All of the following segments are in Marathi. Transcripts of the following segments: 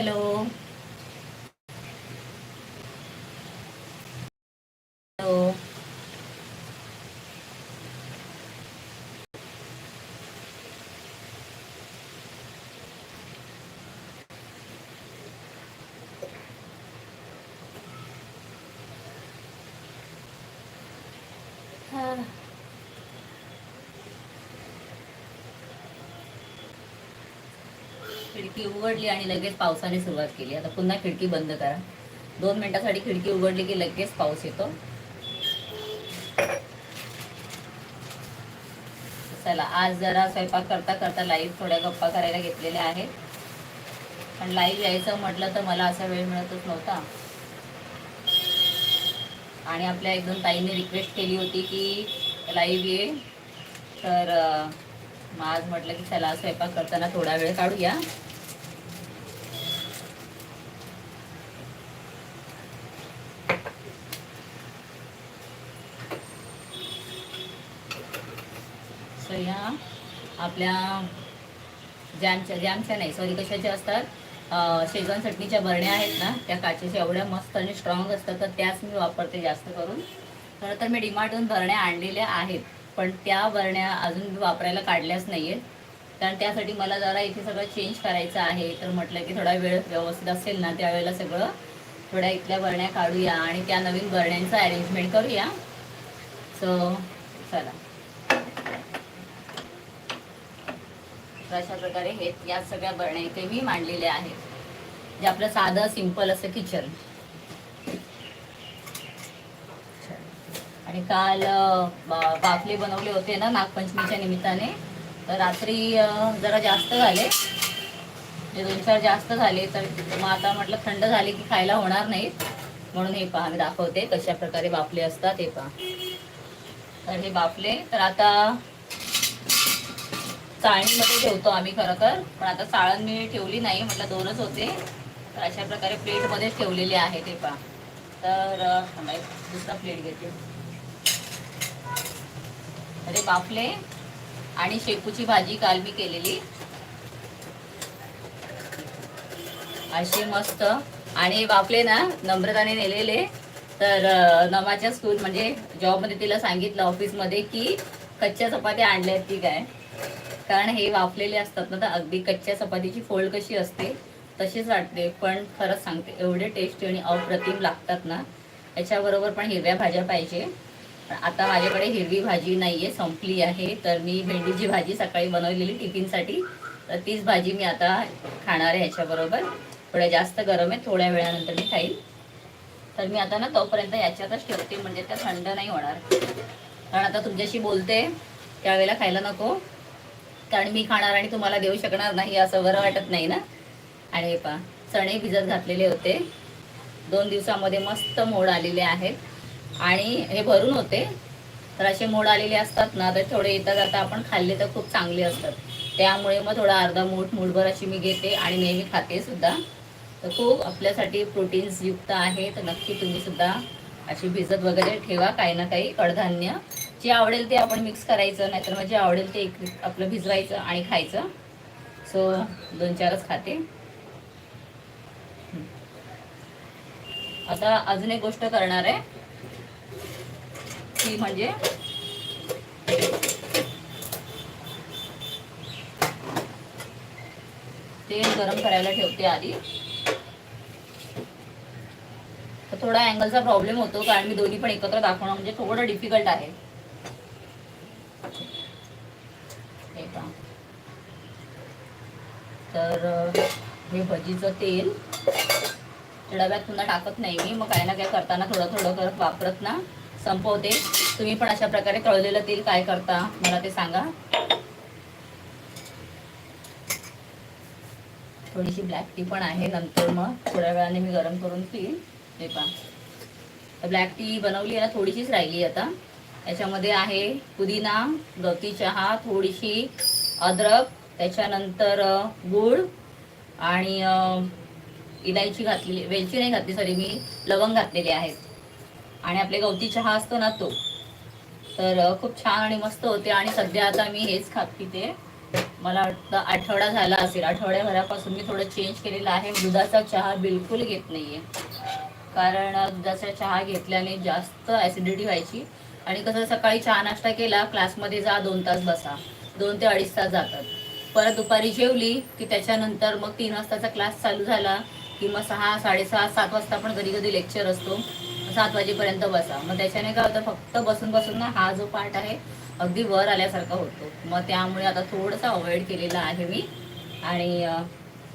हॅलो हॅलो हा. खिडकी उघडली आणि लगेच पावसाने सुरुवात केली. आता पुन्हा खिडकी बंद करा. दोन मिनिटासाठी खिडकी उघडली की लगेच पाऊस येतो. चला आज जरा स्वयंपाक करता करता लाईव्ह थोड्या गप्पा करायला घेतलेल्या आहेत. पण लाईव्ह यायचं म्हटलं तर मला असा वेळ मिळतच नव्हता. आणि आपल्या एक दोन ताईंनी रिक्वेस्ट केली होती की लाईव्ह ये. तर मग आज म्हटलं की चला स्वयंपाक करताना थोडा वेळ काढूया. सो या आपल्या जॅमच्या जॅमच्या नाही सॉरी कशाच्या असतात? शेजवान चटणीच्या बरण्या आहेत ना त्या काचेच्या एवढ्या मस्त आणि स्ट्रॉंग असतात तर त्याच मी वापरते जास्त करून. खरं तर मी डिमार्टून बरण्या आणलेल्या आहेत पण त्या बरण्या अजून मी वापरायला काढल्याच नाही आहेत कारण त्यासाठी मला जरा इथे सगळं चेंज करायचं आहे तर म्हटलं की थोडा वेळ व्यवस्थित असेल ना त्यावेळेला सगळं. थोड्या इथल्या बरण्या काढूया आणि त्या नवीन बरण्यांचं अरेंजमेंट करूया. सो चला. तर अशा प्रकारे हे या सगळ्या बरण्या इथे मी मांडलेल्या आहेत. जे आपलं साधं सिंपल असं किचन आणि काल बाफले बनवले होते ना नागपंचमीच्या निमित्ताने. तर रात्री जरा जास्त झाले. म्हणजे दोन चार जास्त झाले तर मग आता म्हटलं थंड झाले की खायला होणार नाहीत. म्हणून हे पहा मी दाखवते कशा प्रकारे बाफले असतात हे पहा. तर हे बाफले तर आता चाळणीमध्ये ठेवतो आम्ही खरं तर. पण आता चाळण मी ठेवली नाही म्हटलं दोनच होते. तर अशा प्रकारे प्लेटमध्येच ठेवलेले आहे ते पहा तर दुसरा प्लेट घेते. अरे बाफले आणि शेपूची भाजी काल मी केलेली. अशी मस्त. आणि बाफले ना नम्रताने नेलेले. तर नमाच्या स्कूल म्हणजे जॉबमध्ये तिला सांगितलं ऑफिसमध्ये की कच्च्या चपात्या आणल्या आहेत की काय कारण हे वाफलेले असतात ना तर अगदी कच्च्या चपातीची फोल्ड कशी असते तशीच वाटते. पण खरंच सांगते एवढे टेस्टी आणि अप्रतिम लागतात ना याच्याबरोबर पण हिरव्या भाज्या पाहिजे. आता माझ्याकडे हिरवी भाजी नाही आहे संपली आहे. तर मी भेंडीची भाजी सकाळी बनवलेली टिफिनसाठी तर तीच भाजी मी आता खाणार आहे ह्याच्याबरोबर थोड्या जास्त गरम आहे थोड्या वेळानंतर मी खाईल तर मी आता ना तोपर्यंत याच्यातच ठेवते म्हणजे त्या थंड नाही होणार. कारण आता तुमच्याशी बोलते त्यावेळेला खायला नको. कारण मी खाणार आणि तुम्हाला देऊ शकणार नाही असं बरं वाटत नाही ना? आणि पा पहा चणे भिजत घातलेले होते. दोन दिवसामध्ये मस्त मोड आलेले आहेत. आणि हे भरून होते. तर असे मोड आलेले असतात ना तर थोडे येता जाता आपण खाल्ले तर खूप चांगले असतात. त्यामुळे मग थोडा अर्धा मूठ मूठभर अशी मी घेते आणि नेहमी खाते सुद्धा. तर खूप आपल्यासाठी प्रोटीन्स युक्त आहे. तर नक्की तुम्ही सुद्धा अशी भिजत वगैरे ठेवा काही ना काही कडधान्य. जे आवडेल ते आपण मिक्स करायचं नाहीतर मग जे आवडेल ते एक आपलं भिजवायचं आणि खायचं. सो दोन चारच खाते. आता अजून एक गोष्ट करणार आहे. ती म्हणजे तेल गरम करायला ठेवते आधी. थोडा अँगलचा प्रॉब्लेम होतो कारण मी दोन्ही पण एकत्र दाखवणं म्हणजे थोडं डिफिकल्ट आहे हे पहा. तर अं, हे भजीचं तेल. डब्यात पुन्हा टाकत नाही मी. मग काय ना काय करताना थोडं थोडं करत वापरत ना. संपवते. तुम्ही पण अशा प्रकारे तळलेलं तेल काय करता मला ते सांगा. थोडीशी ब्लॅक टी पण आहे नंतर मग थोड्या वेळाने मी गरम करून पिईन हे पहा. ब्लॅक टी बनवली आहे ना थोडीशीच राहिली आता. याच्यामध्ये आहे पुदिना गवती चहा थोडीशी अद्रक त्याच्यानंतर गूळ आणि इलायची घातलेली वेलची नाही घातली सॉरी मी लवंग घातलेले आहेत. आणि आपले गवती चहा असतो ना तो. तर खूप छान आणि मस्त होते आणि सध्या आता मी हेच खात पिते. मला वाटतं आठवडा झाला असेल. आठवड्याभरापासून मी थोडं चेंज केलेलं आहे. दुधाचा चहा बिलकुल घेत नाहीये. कारण दुधाचा चहा घेतल्याने जास्त ॲसिडिटी व्हायची. आणि कसं सकाळी चहा नाश्ता केला क्लासमध्ये जा दोन तास बसा. दोन ते अडीच तास जातात. परत दुपारी जेवली की त्याच्यानंतर मग तीन वाजताचा क्लास चालू झाला की मग सहा साडेसहा सात वाजता पण कधी कधी लेक्चर असतो. सात वाजेपर्यंत बसा. मग त्याच्याने काय होतं फक्त बसून बसून ना हा जो पार्ट आहे अगदी वर आल्यासारखा होतो. मग त्यामुळे आता थोडंसं अवॉइड केलेला आहे मी. आणि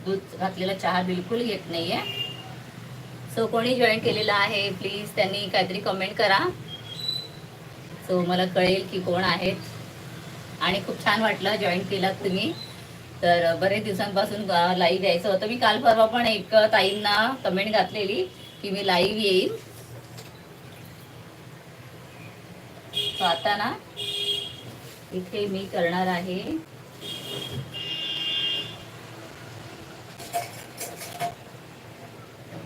दूध घातलेला चहा बिलकुल घेत नाही आहे सो कोणी जॉईन केलेला आहे प्लीज त्यांनी काहीतरी कमेंट करा. सो मला कळेल की कोण आहेत. आणि खूप छान वाटलं जॉईन केलात तुम्ही. तर बरेच दिवसांपासून लाईव्ह यायचं होतं. मी काल परवा पण एक ताईंना कमेंट घातलेली की मी लाईव्ह येईन. आता ना इथे मी करणार आहे.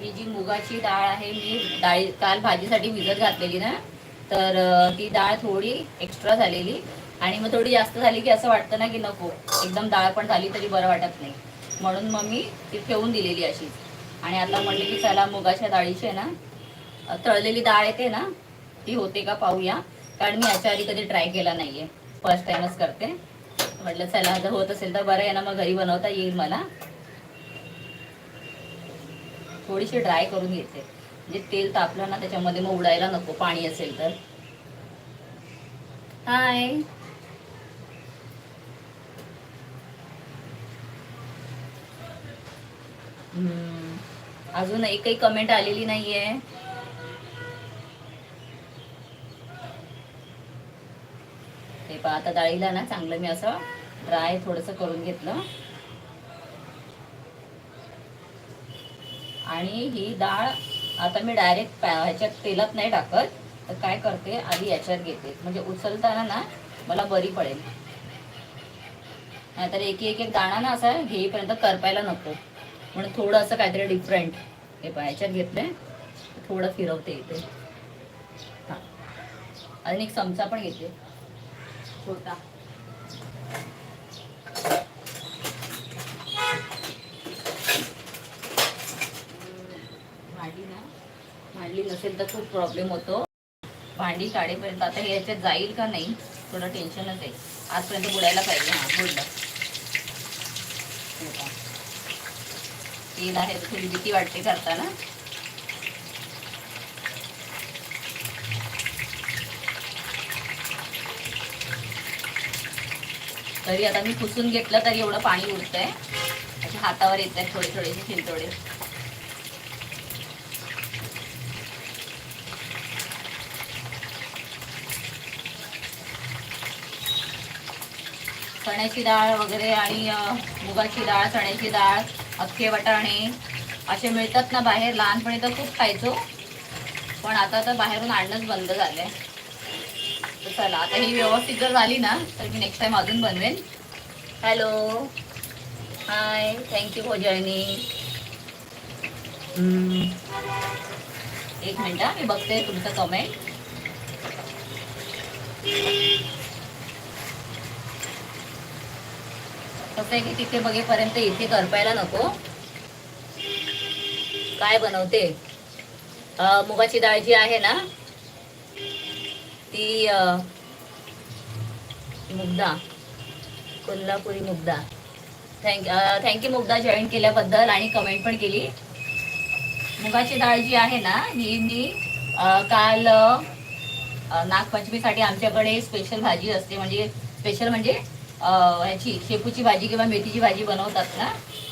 ही जी मुगाची डाळ आहे मी डाळी काल भाजीसाठी भिजत घातलेली ना तर ती डाळ थोडी एक्स्ट्रा झालेली. आणि मग थोडी जास्त झाली की असं वाटतं ना की नको एकदम डाळ पण झाली तरी बरं वाटत नाही. म्हणून मग मी ती ठेवून दिलेली अशीच आणि आता म्हणले की चला मुगाच्या डाळीची आहे ना तळलेली डाळ येते ना ती होते का पाहूया. कारण मी याच्या आधी कधी ट्राय केला नाहीये. फर्स्ट टाइमच करते. म्हटलं चला जर होत असेल तर बरं आहे ना मग घरी बनवता येईल मला. थोडीशी ड्राय करून घेते. म्हणजे तेल तापलं ना त्याच्यामध्ये मग उडायला नको पाणी असेल तर. हाय अजून एकही कमेंट आलेली नाहीये. ते पहा आता डाळीला ना चांगलं मी असं ड्राय थोडंसं करून घेतलं. आणि ही डाळ आता मी डायरेक्ट ह्याच्यात तेलात नाही टाकत. तर काय करते आधी याच्यात घेते. म्हणजे उचलताना ना मला बरी पडेल. नाहीतर एक एक एक दाणा ना असा घेईपर्यंत करपायला नको. म्हणून थोडं असं काहीतरी डिफरंट हे पायाच्यात घेतलंय. थोडं फिरवते इथे. हां. आणि एक चमचा पण घेते. छोटा. भांडी ना. भांडली नसेल तर खूप प्रॉब्लेम होतो. भांडी काढेपर्यंत आता हे याच्यात जाईल का नाही? थोडं टेन्शनच आहे. आजपर्यंत बुडायला पाहिजे. हां बुडलं हे पहा. तेल आहे थोडी भीती वाटते करताना. तरी आता मी पुसून घेतलं तरी एवढं पाणी उरतंय असे हातावर येत आहेत थोडे थोडेसे शिंतोडे. चण्याची डाळ वगैरे आणि मुगाची डाळ चण्याची डाळ. अख्खे वाटाणे असे मिळतात ना बाहेर लहानपणी तर खूप खायचो. पण आता तर बाहेरून आणणंच बंद झालंय. तर चला आता ही व्यवस्थित जर झाली ना तर मी नेक्स्ट टाइम अजून बनवेन. Hello hi thank you for joining एक मिनिट हा, मी बघते तुमचं कमेंट कसं आहे की तिथे बघेपर्यंत इथे करपायला नको. काय बनवते? मुगाची डाळ जी आहे ना ती Mugda Kolhapuri Mugda. Thank thank you Mugda join केल्याबद्दल आणि कमेंट पण केली. मुगाची डाळ जी आहे ना ही मी काल नागपंचमीसाठी आमच्याकडे स्पेशल भाजी असते. म्हणजे स्पेशल म्हणजे ह्याची शेपूची भाजी किंवा मेथीची भाजी बनवतात ना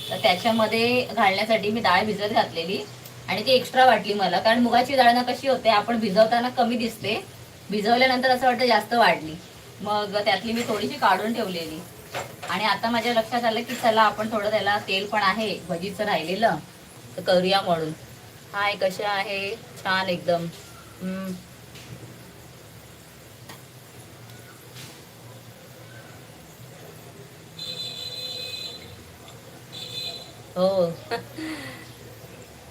तर त्याच्यामध्ये घालण्यासाठी मी डाळ भिजत घातलेली आणि ती एक्स्ट्रा वाटली मला. कारण मुगाची डाळ ना कशी होते आपण भिजवताना कमी दिसते. भिजवल्यानंतर असं वाटतं जास्त वाढली. मग त्यातली मी थोडीशी काढून ठेवलेली. आणि आता माझ्या लक्षात आलं की चला आपण थोडं त्याला तेल पण आहे भजीचं राहिलेलं तर करूया म्हणून. हाय कशा आहे? छान एकदम. हो.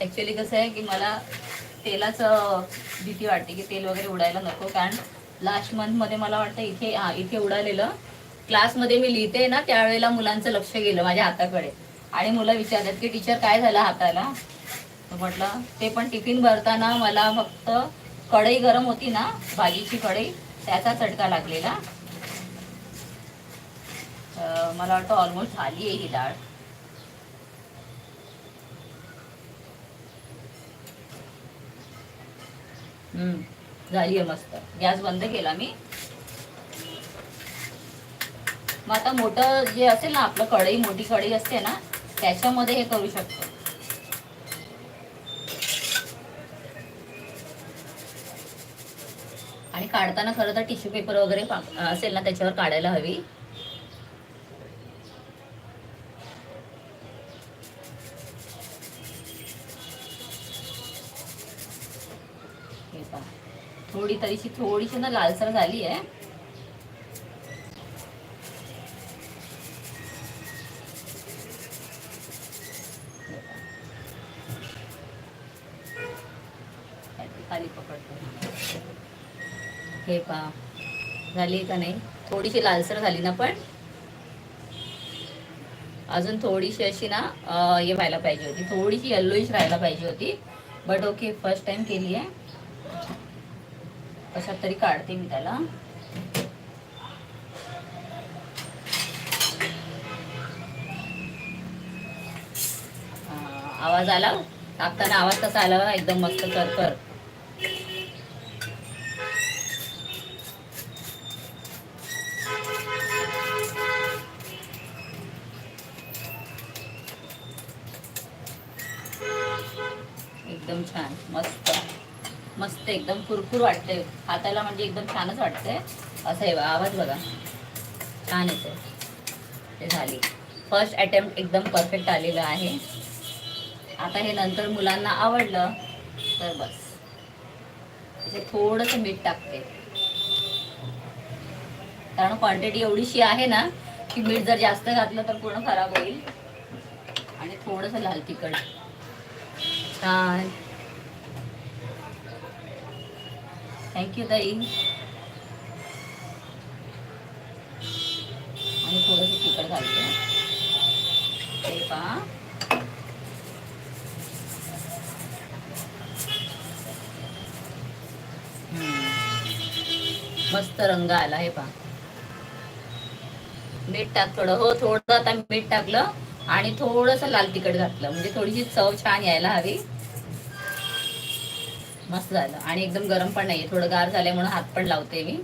ॲक्च्युली कसं आहे की मला तेलाचं भीती वाटते की तेल वगैरे उडायला नको. कारण लास्ट मंथमध्ये मला वाटतं इथे हा इथे उडालेलं. क्लासमध्ये मी लिहिते ना त्यावेळेला मुलांचं लक्ष गेलं माझ्या हाताकडे. आणि मुलं विचारतात की टीचर काय झालं हाताला? म्हटलं ते पण टिफिन भरताना मला फक्त कढई गरम होती ना भाजीची कढई त्याचा चटका लागलेला. मला वाटतं ऑलमोस्ट झाली आहे ही डाळ. झाली आहे मस्त. गॅस बंद केला मी. मग आता मोठं जे असेल ना आपलं कढई मोठी कढई असते ना त्याच्यामध्ये हे करू शकतो. आणि काढताना खरं तर टिश्यू पेपर वगैरे असेल ना त्याच्यावर काढायला हवी हे पहा. एवढी तरीशी थोडीशी ना लालसर झाली आहे. खाली पकडतो. हे पा झाली का नाही? थोडीशी लालसर झाली ना पण? अजून थोडीशी अशी ना हे व्हायला पाहिजे होती. थोडीशी येल्लोइश राहायला पाहिजे होती. बट ओके फर्स्ट टाइम केली आहे. कशात तरी काढते मी त्याला. आवाज आला? टाकताना आवाज कसा आला? एकदम मस्त कर. एकदम कुरकुर वाटते हाताला म्हणजे एकदम छानच वाटते असं आहे आवाज बघा. छान येते ते झाली. फर्स्ट अटेम्प्ट एकदम परफेक्ट आलेलं आहे. आता हे नंतर मुलांना आवडलं तर बस. त्याचे थोडंसं मीठ टाकते. कारण क्वांटिटी एवढीशी आहे ना की मीठ जर जास्त घातलं तर पूर्ण खराब होईल. आणि थोडंसं लाल तिखट. छान. थँक्यू ताई. आणि थोडंसं तिखट घालते. ते पहा. मस्त रंग आला हे पहा. मीठ टाक थोडं हो थोडं आता मीठ टाकलं आणि थोडस लाल तिखट घातलं. म्हणजे थोडीशी चव छान यायला हवी. मस्त झालं. आणि एकदम गरम पण नाहीये. थोडं गार झालंय म्हणून हात पण लावते मी.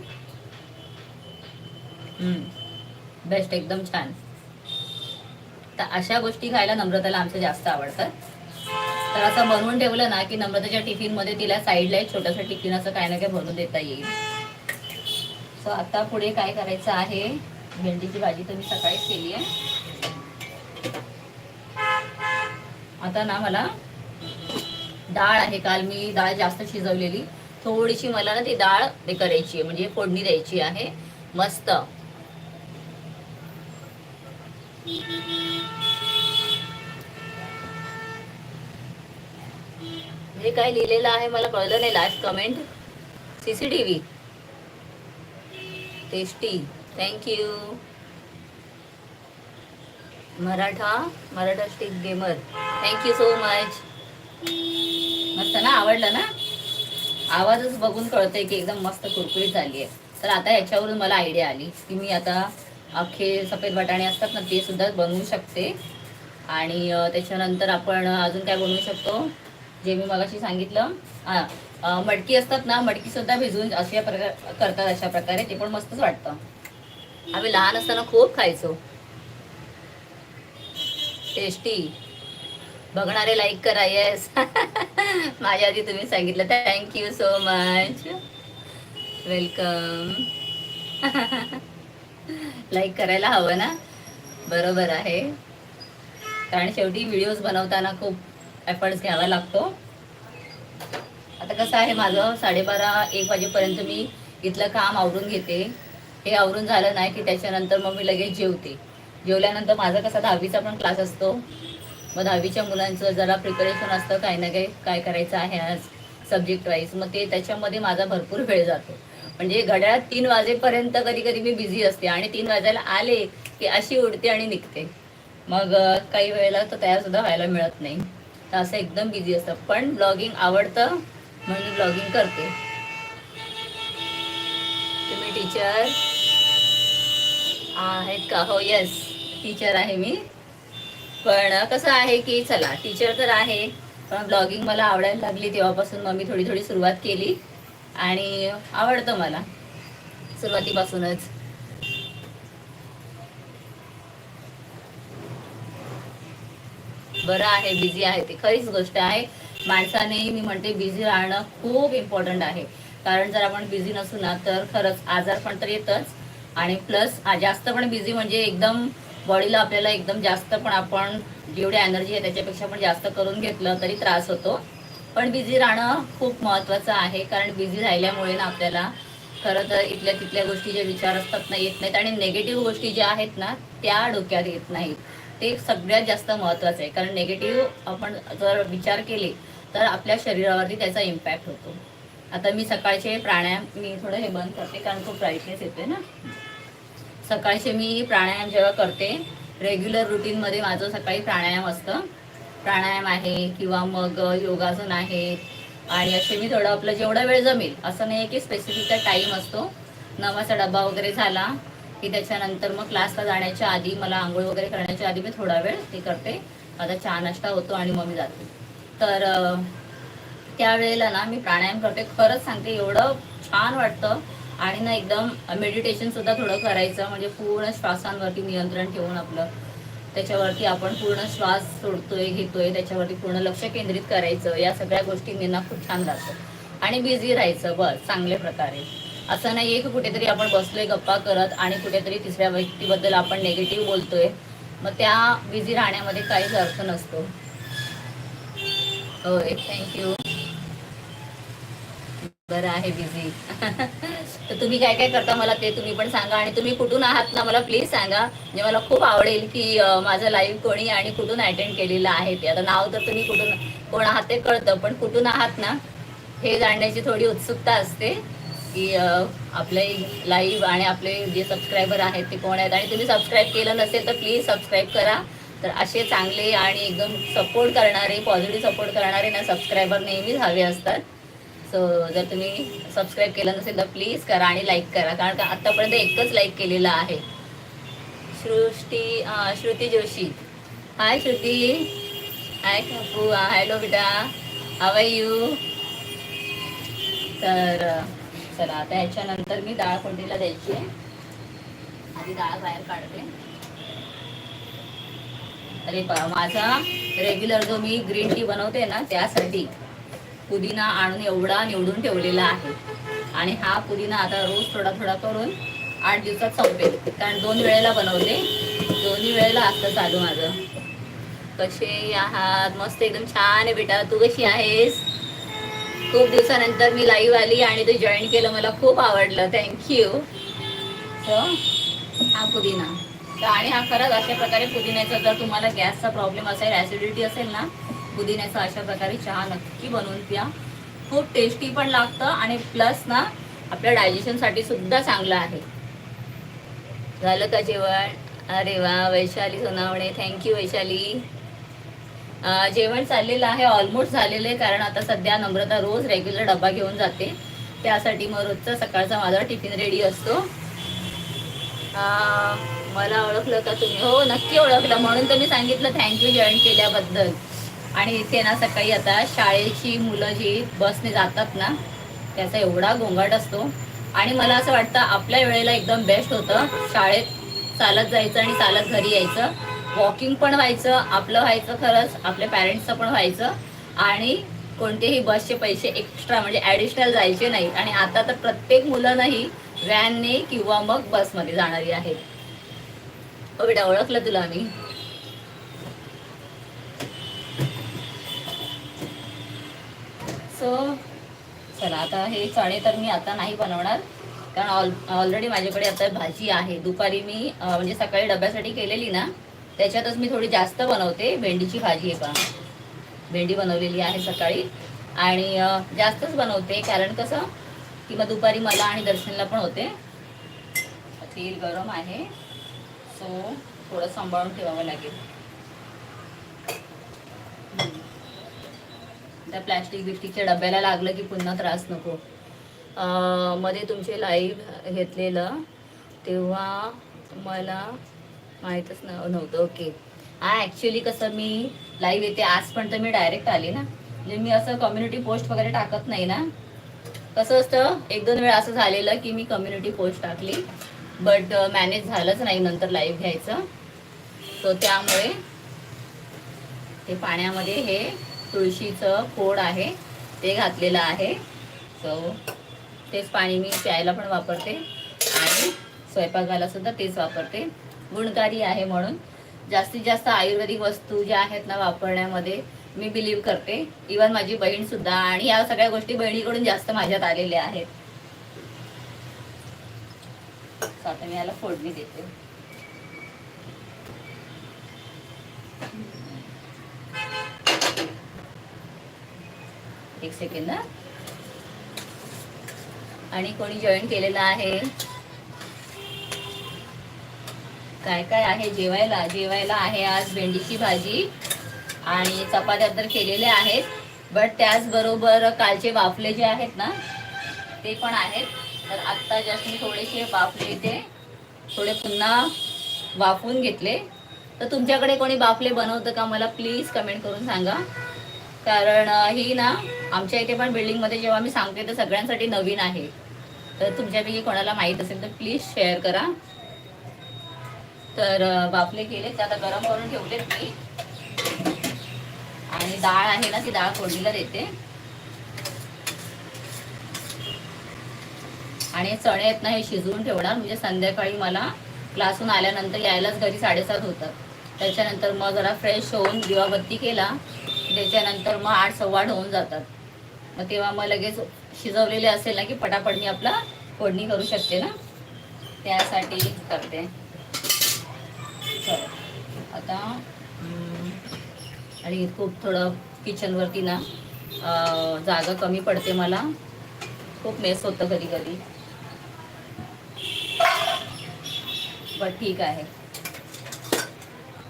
बेस्ट एकदम छान. तर अशा गोष्टी खायला नम्रताला आमच्या जास्त आवडतात तर असं बनवून ठेवलं ना की नम्रताच्या टिफिनमध्ये तिला साईडला एक छोटंसं टिफिन असं काय ना काय बनवून देता येईल. सो आता पुढे काय करायचं आहे? भेंडीची भाजी तर मी सकाळीच केली आहे. आता ना मला डाळ आहे काल मी डाळ जास्त शिजवलेली. थोडीशी मला ना ती डाळ हे करायची आहे म्हणजे फोडणी द्यायची आहे. मस्त. हे काय लिहिलेलं आहे मला कळलं नाही last comment CCTV tasty thank you Maratha Maratha stick gamer thank you so much मस्त ना आवडलं ना? आवाजच बघून कळतंय की एकदम मस्त कुरकुरीत झाली आहे. तर आता याच्यावरून मला आयडिया आली की मी आता अख्खे सफेद वाटाणे असतात ना ते सुद्धा बनवू शकते. आणि त्याच्यानंतर आपण अजून काय बनवू शकतो? जे मी मगाशी सांगितलं हा, मटकी असतात ना मटकी सुद्धा भिजवून अशा प्रकार करतात अशा प्रकारे ते पण मस्तच वाटतं. आम्ही लहान असताना खूप खायचो. टेस्टी बघणारे लाईक करा येस माझ्या आधी तुम्ही सांगितलं. Thank you so much welcome like करायला हवं ना? बरोबर आहे. कारण शेवटी व्हिडिओज बनवताना खूप एफर्ट्स घ्यावा लागतो. आता कसं आहे माझं साडेबारा एक वाजेपर्यंत मी इथलं काम आवरून घेते. हे आवरून झालं नाही की त्याच्यानंतर मग मी लगेच जेवते. जेवल्यानंतर माझा कसा दहावीचा पण क्लास असतो. मग दहावीच्या मुलांचं जरा प्रिपरेशन असतं काही ना काही काय करायचं आहे आज सब्जेक्ट वाईज मग ते त्याच्यामध्ये माझा भरपूर वेळ जातो. म्हणजे घड्याळात तीन वाजेपर्यंत कधी कधी मी बिझी असते आणि तीन वाजायला आले की अशी उडते आणि निघते. मग काही वेळेला तर तयार सुद्धा व्हायला मिळत नाही. तर असं एकदम बिझी असतं. पण ब्लॉगिंग आवडतं म्हणून ब्लॉगिंग करते. तुम्ही टीचर आहेत का? हो येस टीचर आहे मी. पण कसं आहे की चला टीचर तर आहे पण ब्लॉगिंग मला आवडायला लागली तेव्हापासून. मग मी थोडी थोडी सुरुवात केली आणि आवडतं मला सुरुवातीपासूनच. बरं आहे बिझी आहे ते. खरीच गोष्ट आहे. माणसाने मी म्हणते बिझी राहणं खूप इम्पॉर्टंट आहे. कारण जर आपण बिझी नसू ना तर खरंच आजार पण तर येतच. आणि प्लस जास्त पण बिझी म्हणजे एकदम बॉडीला आपल्याला एकदम जास्त पण आपण जेवढी एनर्जी आहे त्याच्यापेक्षा पण जास्त करून घेतलं तरी त्रास होतो. पण बिझी राहणं खूप महत्त्वाचं आहे कारण बिझी राहिल्यामुळे ना आपल्याला खरं तर इथल्या तिथल्या गोष्टी जे विचार असतात ना येत नाहीत आणि नेगेटिव्ह गोष्टी ज्या आहेत ना त्या डोक्यात येत नाहीत. ते सगळ्यात जास्त महत्त्वाचं आहे कारण नेगेटिव्ह आपण जर विचार केले तर आपल्या शरीरावरती त्याचा इम्पॅक्ट होतो. आता मी सकाळचे प्राणायाम मी थोडं हे बंद करते कारण खूप ब्राईटनेस येते ना. सकाळचे मी प्राणायाम जेव्हा करते रेग्युलर रुटीनमध्ये माझं सकाळी प्राणायाम असतं. प्राणायाम आहे किंवा मग योगासन आहे. आणि असे मी थोडं आपलं जेवढा वेळ जमेल असं नाही की स्पेसिफिक टाईम असतो. नवाचा डबा वगैरे झाला की त्याच्यानंतर मग क्लासला जाण्याच्या आधी मला आंघोळ वगैरे करण्याच्या आधी मी थोडा वेळ ते करते. माझा चहा नाश्ता होतो आणि मग मी जाते. तर त्यावेळेला ना मी प्राणायाम करते. खरंच सांगते एवढं छान वाटतं. आणि ना एकदम मेडिटेशन सुद्धा थोडं करायचं म्हणजे पूर्ण श्वासांवरती नियंत्रण ठेवून आपलं. त्याच्यावरती आपण पूर्ण श्वास सोडतोय घेतोय त्याच्यावरती पूर्ण लक्ष केंद्रित करायचं. या सगळ्या गोष्टींनी ना खूप छान राहतं आणि बिझी राहायचं बस चांगल्या प्रकारे. असं नाही की कुठेतरी आपण बसलोय गप्पा करत आणि कुठेतरी तिसऱ्या व्यक्तीबद्दल आपण नेगेटिव्ह बोलतोय. मग त्या बिझी राहण्यामध्ये काहीच अर्थ नसतो. होय थँक्यू बरं आहे बिझी तर तुम्ही काय काय करता मला ते तुम्ही पण सांगा. आणि तुम्ही कुठून आहात ना मला प्लीज सांगा. म्हणजे मला खूप आवडेल की माझं लाईव्ह कोणी आणि कुठून अटेंड केलेलं आहे ते. आता नाव तर तुम्ही कुठून कोण आहात ते कळतं पण कुठून आहात ना हे जाणण्याची थोडी उत्सुकता असते की आपले लाईव्ह आणि आपले जे सबस्क्रायबर आहेत ते कोण आहेत. आणि तुम्ही सबस्क्राईब केलं नसेल तर प्लीज सबस्क्राईब करा. तर असे चांगले आणि एकदम सपोर्ट करणारे पॉझिटिव्ह सपोर्ट करणारे ना सबस्क्रायबर नेहमीच हवे असतात. सो जर तुम्ही सबस्क्राईब केलं नसेल तर प्लीज करा आणि लाईक करा. कारण का आतापर्यंत एकच लाईक केलेला आहे. सृष्टी श्रुती जोशी. हाय श्रुती. हाय काकू. Uh, हॅलो बेटा. आय यू तर चला आता ह्याच्यानंतर मी डाळ फोडणीला द्यायची आहे. आधी डाळ बाहेर काढते. अरे माझा रेग्युलर जो मी ग्रीन टी बनवते ना त्यासाठी. पुदिना आणून एवढा निवडून ठेवलेला आहे. आणि हा पुदिना आता रोज थोडा थोडा करून आठ दिवसात संपेल. कारण दोन वेळेला बनवते. दोन्ही वेळेला असतं चालू माझं. कसे आहात? मस्त एकदम छान आहे बेटा. तू कशी आहेस? खूप दिवसानंतर मी लाईव्ह आली आणि तू जॉईन केलं. मला खूप आवडलं. थँक्यू हा पुदिना. तर आणि हा खरंच अशा प्रकारे पुदिन्याचा जर तुम्हाला गॅसचा प्रॉब्लेम असेल ॲसिडिटी असेल ना पुदिन्याचा अशा प्रकारे चहा नक्की बनवून प्या. खूप टेस्टी पण लागतं आणि प्लस ना आपल्या डायजेशनसाठी सुद्धा चांगलं आहे. झालं का जेवण? अरे वा वैशाली सोनावणे थँक्यू वैशाली. जेवण चाललेलं आहे ऑलमोस्ट झालेलं आहे कारण आता सध्या नम्रता रोज रेग्युलर डबा घेऊन जाते. त्यासाठी मग रोजचा सकाळचा माझा टिफिन रेडी असतो. मला ओळखलं का तुम्ही? हो नक्की ओळखलं. म्हणून तर मी सांगितलं थँक्यू जॉईन केल्याबद्दल. आणि इथे ना सकाळी आता शाळेची मुलं जी बसने जातात ना त्याचा एवढा गोंगाट असतो. आणि मला असं वाटतं आपल्या वेळेला एकदम बेस्ट होतं. शाळेत चालत जायचं आणि चालत घरी यायचं. वॉकिंग पण व्हायचं आपलं व्हायचं खरंच आपल्या पॅरेंट्सचं पण व्हायचं. आणि कोणतेही बसचे पैसे एक्स्ट्रा म्हणजे ॲडिशनल जायचे नाहीत आणि आता तर प्रत्येक मुलं नाही व्हॅनने किंवा मग बसमध्ये जाणारी आहेत बेटा ओळखलं तुला मी. सो चला आता हे चणे तर मी आता नाही बनवणार कारण ऑल ऑलरेडी माझ्याकडे आता भाजी आहे. दुपारी मी म्हणजे सकाळी डब्यासाठी केलेली ना त्याच्यातच मी थोडी जास्त बनवते. भेंडीची भाजी आहे का भेंडी बनवलेली आहे सकाळी. आणि जास्तच बनवते कारण कसं की मग दुपारी मला आणि दर्शनला पण होते. तेल गरम आहे. सो थोडं सांभाळून ठेवावं लागेल. त्या प्लॅस्टिक बिस्टिकच्या डब्याला लागलं की पुन्हा त्रास नको. मध्ये तुमचे लाईव्ह घेतलेलं तेव्हा मला माहीतच नव्हतं. ओके हा ॲक्च्युली कसं मी लाईव्ह येते. आजपर्यंत मी डायरेक्ट आले ना. म्हणजे मी असं कम्युनिटी पोस्ट वगैरे टाकत नाही ना. कसं असतं एक दोन वेळा असं झालेलं की मी कम्युनिटी पोस्ट टाकली. बट मॅनेज झालंच नाही नंतर लाईव्ह घ्यायचं. सो त्यामुळे ते पाण्यामध्ये हे तुळशीचं फोड आहे ते घातलेलं आहे. सो तेच पाणी मी प्यायला पण वापरते आणि स्वयंपाकाला सुद्धा तेच वापरते. गुणकारी आहे म्हणून. जास्तीत जास्त आयुर्वेदिक वस्तू ज्या आहेत ना वापरण्यामध्ये मी बिलीव्ह करते. इवन माझी बहीण सुद्धा आणि या सगळ्या गोष्टी बहिणीकडून जास्त माझ्यात आलेल्या आहेत. आता मी याला फोडणी देते. एक सेकंद आणि कोणी जॉईन केलेलं आहे? काय काय आहे जेवायला? जेवायला आहे आज भेंडीची भाजी आणि चपात्या तर केलेल्या आहेत बट त्याचबरोबर कालचे वाफले जे आहेत ना ते पण आहेत. तर आत्ता जास्त मी थोडेसे वाफले ते थोडे पुन्हा वाफवून घेतले. तर तुमच्याकडे कोणी बाफले बनवतं का? मला प्लीज कमेंट करून सांगा. कारण ही ना आमच्या इथे पण बिल्डिंगमध्ये जेव्हा मी सांगते तर सगळ्यांसाठी नवीन आहे. तर तुमच्यापैकी कोणाला माहीत असेल तर प्लीज शेअर करा. तर बापले बाफले केले ते आता गरम करून ठेवले मी. आणि डाळ आहे ना ती डाळ फोडणीला देते. आणि चणे आहेत ना हे शिजवून ठेवणार म्हणजे संध्याकाळी मला क्लासून आल्यानंतर यायलाच घरी साडेसात होतात. त्याच्यानंतर मग जरा फ्रेश होऊन दिवाबत्ती केला. त्याच्यानंतर मग आठ सव्वाड होऊन जातात. मग तेव्हा मग लगेच शिजवलेले असेल ना की पटापट मी आपला फोडणी करू शकते ना? त्यासाठी करते. चलो. आता आणि खूप थोडं किचनवरती ना जागा कमी पडते मला. खूप मेस होतं कधी कधी. बट ठीक आहे.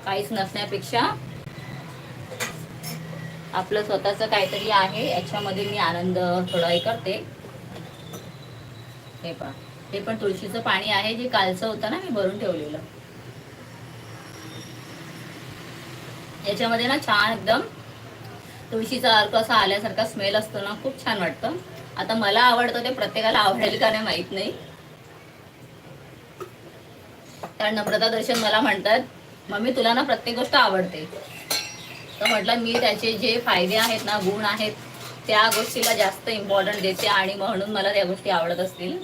काहीच नसण्यापेक्षा आपलं स्वतःचं काहीतरी आहे. याच्यामध्ये मी आनंद थोडा हे करते. हे पहा. हे पण तुळशीचं पाणी आहे जे कालचं होतं ना मी भरून ठेवलेलं. याच्यामध्ये ना छान एकदम तुळशीचा अर्क असा आल्यासारखा स्मेल असतो ना खूप छान वाटतं. आता मला आवडतं ते प्रत्येकाला आवडेल का नाही माहीत नाही. कारण नम्रता दर्शन मला म्हणतात मम्मी तुला ना प्रत्येक गोष्ट आवडते. तर म्हटलं मी त्याचे जे फायदे आहेत ना गुण आहेत त्या गोष्टीला जास्त इम्पॉर्टंट देते आणि म्हणून मला त्या गोष्टी आवडत असतील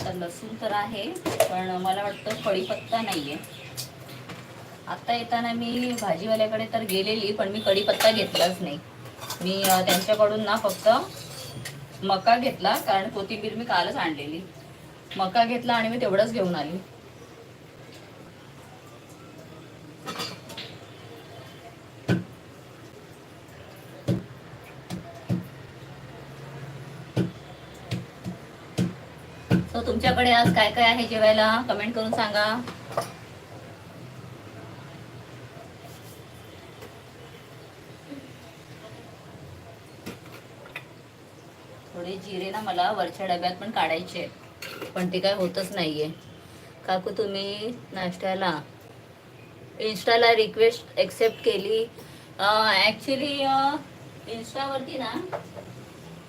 तर लसूण तर आहे पण मला वाटतं कढीपत्ता नाहीये. आता येताना मी भाजीवाल्याकडे तर गेलेली पण मी कढीपत्ता घेतलाच नाही. मी त्यांच्याकडून ना फक्त मका घेतला कारण कोथिंबीर मी कालच आणलेली. मका घेतला आणि मी तेवढंच घेऊन आली सो तुमच्याकडे आज काय काय आहे जेवायला? कमेंट करून सांगा. थोडे जिरे ना मला वरच्या डब्यात पण काढायचे पण ते काय होतच नाहीये. काकू तुम्ही नाश्त्याला इन्स्टाला रिक्वेस्ट एक्सेप्ट केली. ॲक्च्युली इन्स्टावरती ना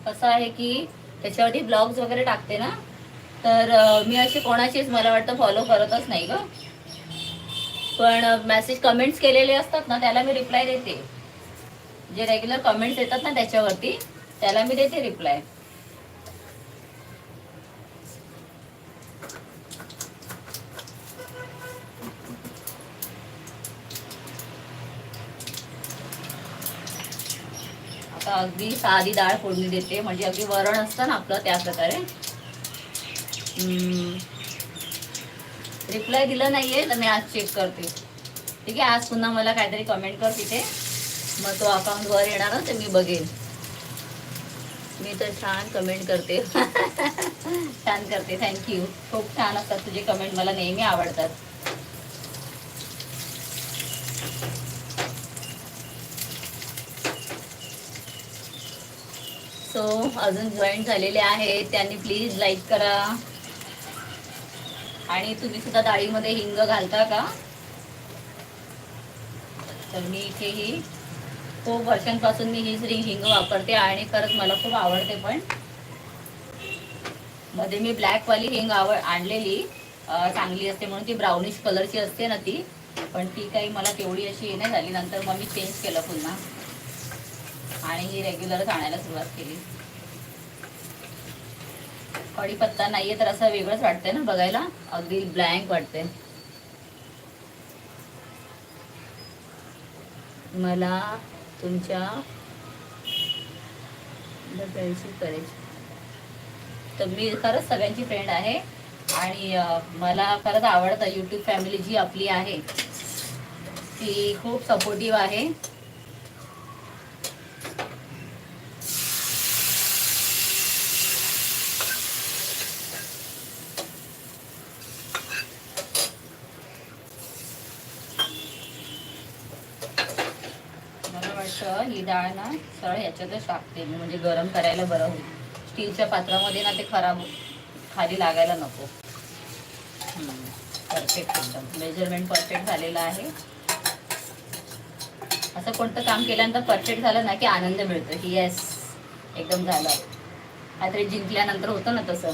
कसं आहे की त्याच्यावरती ब्लॉग्स वगैरे टाकते ना तर मी अशी कोणाचीच मला वाटतं फॉलो करतच नाही ग. पण मेसेज कमेंट्स केलेले असतात ना त्याला मी रिप्लाय देते. जे रेग्युलर कमेंट्स येतात ना त्याच्यावरती त्याला मी देते रिप्लाय अगदी साधी डाळ फोडणी देते म्हणजे अगदी वरण असतं ना आपलं त्या प्रकारे. रिप्लाय दिलं नाहीये तर मी आज चेक करते. ठीक आहे आज पुन्हा मला काहीतरी कमेंट कर तिथे. मग तो अकाउंट वर येणार ना ते मी बघेन. मी तर छान कमेंट करते. छान करते थँक्यू खूप छान असतात तुझे कमेंट मला नेहमी आवडतात. सो अजून जॉईन झालेले आहेत त्यांनी प्लीज लाईक करा. आणि तुम्ही सुद्धा डाळीमध्ये हिंग घालता का? तर मी इथे ही खूप वर्षांपासून मी हीच रिंग हिंग वापरते आणि खरंच मला खूप आवडते पण. मध्ये मी ब्लॅक वाली हिंग आवड आणलेली. चांगली असते म्हणून ती ब्राउनिश कलरची असते ना ती. पण ती काही मला तेवढी अशी हे नाही झाली. नंतर मग मी चेंज केलं पुन्हा. आणि ही रेग्युलरच आणायला सुरुवात केली. कढीपत्ता नाहीये तर असं वेगळंच वाटतंय ना बघायला. अगदी ब्लँक वाटते मला तुमच्या फ्रेंडशिप करायची. तर मी खरंच सगळ्यांची फ्रेंड आहे आणि मला खरंच आवडतं यूट्यूब फॅमिली जी आपली आहे ती खूप सपोर्टिव्ह आहे. मला ही डाळ ना सरळ ह्याच्यातच टाकते मी म्हणजे गरम करायला बरं होईल. स्टीलच्या पात्रामध्ये ना ते खराब खाली लागायला नको. परफेक्ट एकदम. मेजरमेंट परफेक्ट झालेलं आहे. असं कोणतं काम केल्यानंतर परफेक्ट झालं ना की आनंद मिळतो. की येस एकदम झालं. काहीतरी जिंकल्यानंतर होतं ना तसं.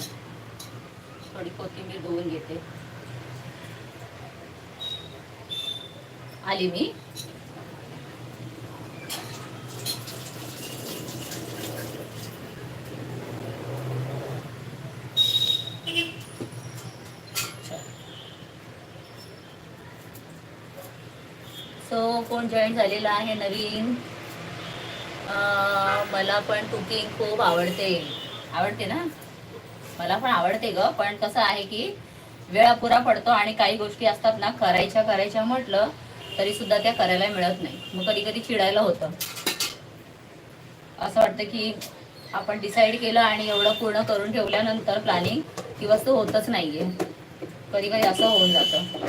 थोडी कोथिंबीर धुवून घेते. आली मी. जॉईन झालेला आहे नवीन. मला पण कुकिंग खूप आवडते. आवडते ना? मला पण आवडते ग. पण कसं आहे की वेळ अपुरा पडतो आणि काही गोष्टी असतात ना करायच्या करायच्या म्हटलं तरी सुद्धा त्या करायला मिळत नाही. मग कधी कधी चिडायला होतं. असं वाटतं की आपण डिसाईड केलं आणि एवढं पूर्ण करून ठेवल्यानंतर प्लॅनिंग ती वस्तू होतच नाहीये. कधी कधी असं होऊन जातं.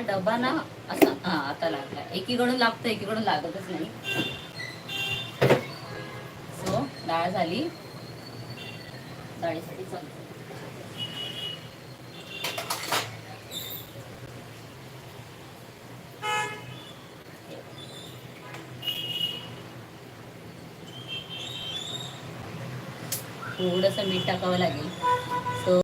हा डबा ना असा हा आता लागला. एकीकडून लागतं एकीकडून लागतच नाही. सो डाळ झाली. डाळीसाठी चालतो. थोडंसं मीठ टाकावं लागेल.